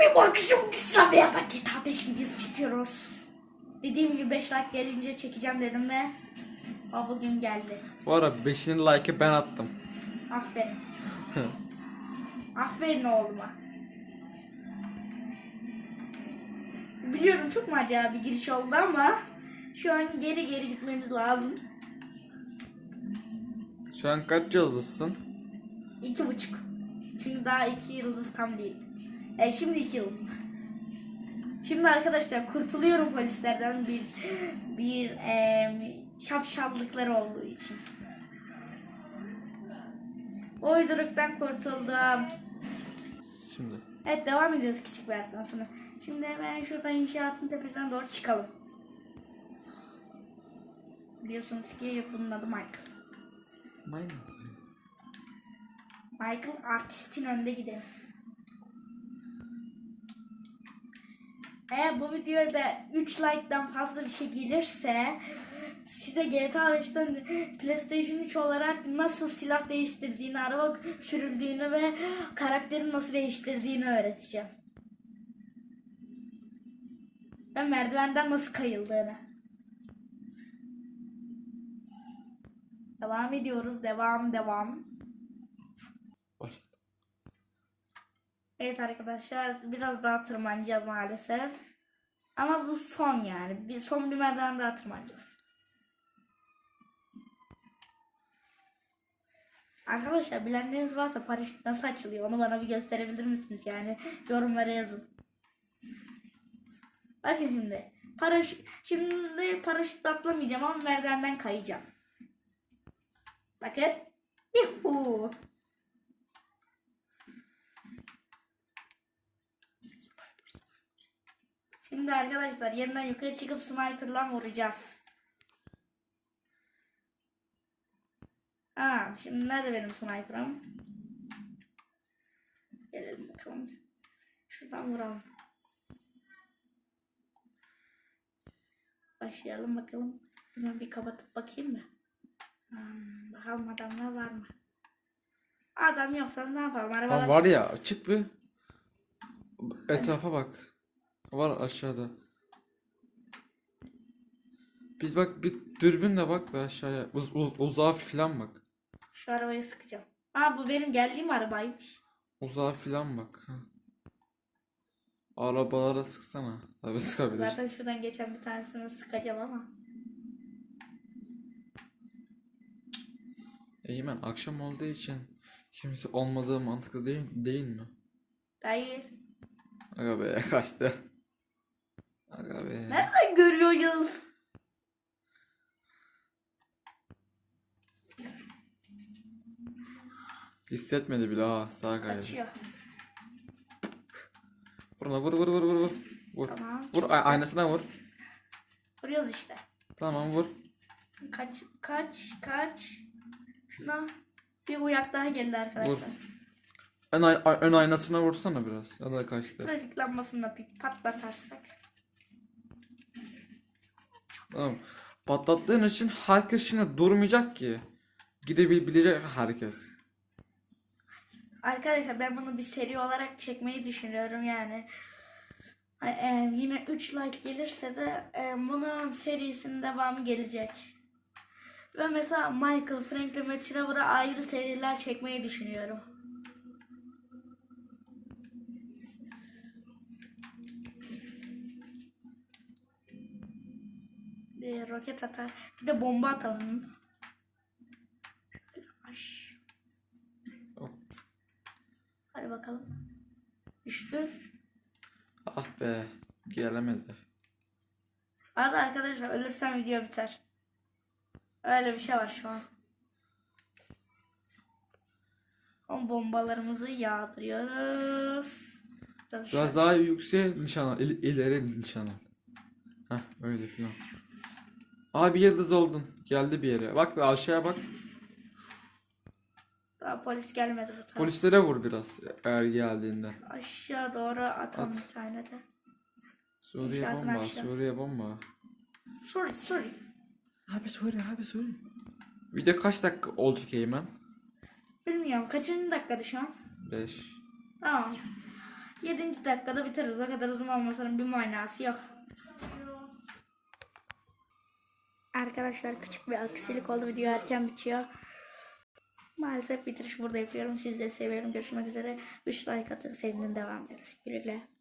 Bir bakışım kısa bir dakika 5 videosu çekiyoruz. Dediğim gibi 5 like gelince çekeceğim dedim ve o bugün geldi. Bu ara 5. like'ı ben attım. Aferin. Aferin oğluma. Biliyorum çok macera bir giriş oldu ama şu an geri geri gitmemiz lazım. Şu an kaç yıldızsın? İki buçuk. Çünkü daha iki yıldız tam değil. E, şimdi iki yıldız. Şimdi arkadaşlar kurtuluyorum polislerden bir bir e, şapşallıkları olduğu için. Uyduruktan kurtuldum. Şimdi. Evet devam ediyoruz küçük bir yerden sonra. Şimdi hemen şuradan inşaatın tepesinden doğru çıkalım. Biliyorsunuz ki bunun adı Michael. Maymun. Michael artistin önde gidelim. Eğer bu videoya da 3 like'dan fazla bir şey gelirse size GTA 5'ten PlayStation 3 olarak nasıl silah değiştirdiğini, araba sürüldüğünü ve karakterin nasıl değiştirdiğini öğreteceğim. Ve merdivenden nasıl kayıldığını. Devam ediyoruz. Devam, devam. Başlat. Evet arkadaşlar biraz daha tırmanacağız maalesef. Ama bu son yani. Bir son bir merdiven daha tırmanacağız. Arkadaşlar bilenleriniz varsa paraşüt nasıl açılıyor onu bana bir gösterebilir misiniz? Yani yorumlara yazın. Bakın şimdi. Paraşüt, şimdi paraşütle atlamayacağım ama merdivenden kayacağım. Bakın. Yuhuu. Şimdi arkadaşlar yeniden yukarı çıkıp sniper'la vuracağız. Ha, şimdi nerede benim sniper'ım? Gelelim bakalım. Şuradan vuralım. Başlayalım bakalım. Hemen bir kapatıp bakayım mı? Hmm, bakalım adamlar var mı? Adam yoksa ne yapalım? Arabalar var ya çık bir. Etrafa bak. Var aşağıda. Bir bak bir dürbünle bak ve aşağıya. Uz, uz, uzağa filan bak. Şu arabayı sıkacağım. Aa bu benim geldiğim arabaymış. Uzağa filan bak. Ha. Arabalara sıksana. Tabii sıkabilirsin. Zaten şuradan geçen bir tanesini sıkacağım ama. Eymen akşam olduğu için kimse olmadığı mantıklı değil, değil mi? Hayır. Aga be kaçtı. Aga be. Nereden görüyoruz? Hissetmedi bile ha sağ kaydı. Kaçıyor. Vur vur vur vur vur vur. Vur. Tamam, Vur güzel. aynasına vur. Vuruyoruz işte. Tamam vur. Kaç, kaç, kaç. Şuna bir uyak daha geldi arkadaşlar. Ön, ay- ay- ön aynasına vursana biraz. Ya da kaçtı. Trafik lambasını da bir patlatarsak. Tamam. Patlattığın için herkes şimdi durmayacak ki. Gidebilecek herkes. Arkadaşlar ben bunu bir seri olarak çekmeyi düşünüyorum yani. E, e, yine 3 like gelirse de e, bunun serisinin devamı gelecek. Ve mesela Michael, Franklin ve Trevor'a ayrı seriler çekmeyi düşünüyorum. Bir roket atar. Bir de bomba atalım. Şöyle aş. Hadi bakalım. Düştü. Ah be. Gelemedi. Arada arkadaşlar ölürsem video biter. Öyle bir şey var şu an. O bombalarımızı yağdırıyoruz. Biraz Biraz daha yükseğe nişan al. il- ileri nişan al. Heh öyle filan. Abi yıldız oldun. Geldi bir yere. Bak aşağıya bak. Daha polis gelmedi bu tarafa. Polislere vur biraz eğer geldiğinde. Aşağı doğru atalım At. bir tane de. Suriye İnşaatın bomba, aşağısı. Suriye bomba. Sorry sorry. Abi Suriye, abi Suriye. Video kaç dakika olacak Eymen? Bilmiyorum kaçıncı dakikada şu an? 5. Tamam. 7. dakikada bitiririz. O kadar uzun olmasının bir manası yok. Arkadaşlar küçük bir aksilik oldu. Video erken bitiyor. Maalesef bitiriş burada yapıyorum. Siz de seviyorum. Görüşmek üzere. 3 like atın. Serinin devam ederiz. Güle güle.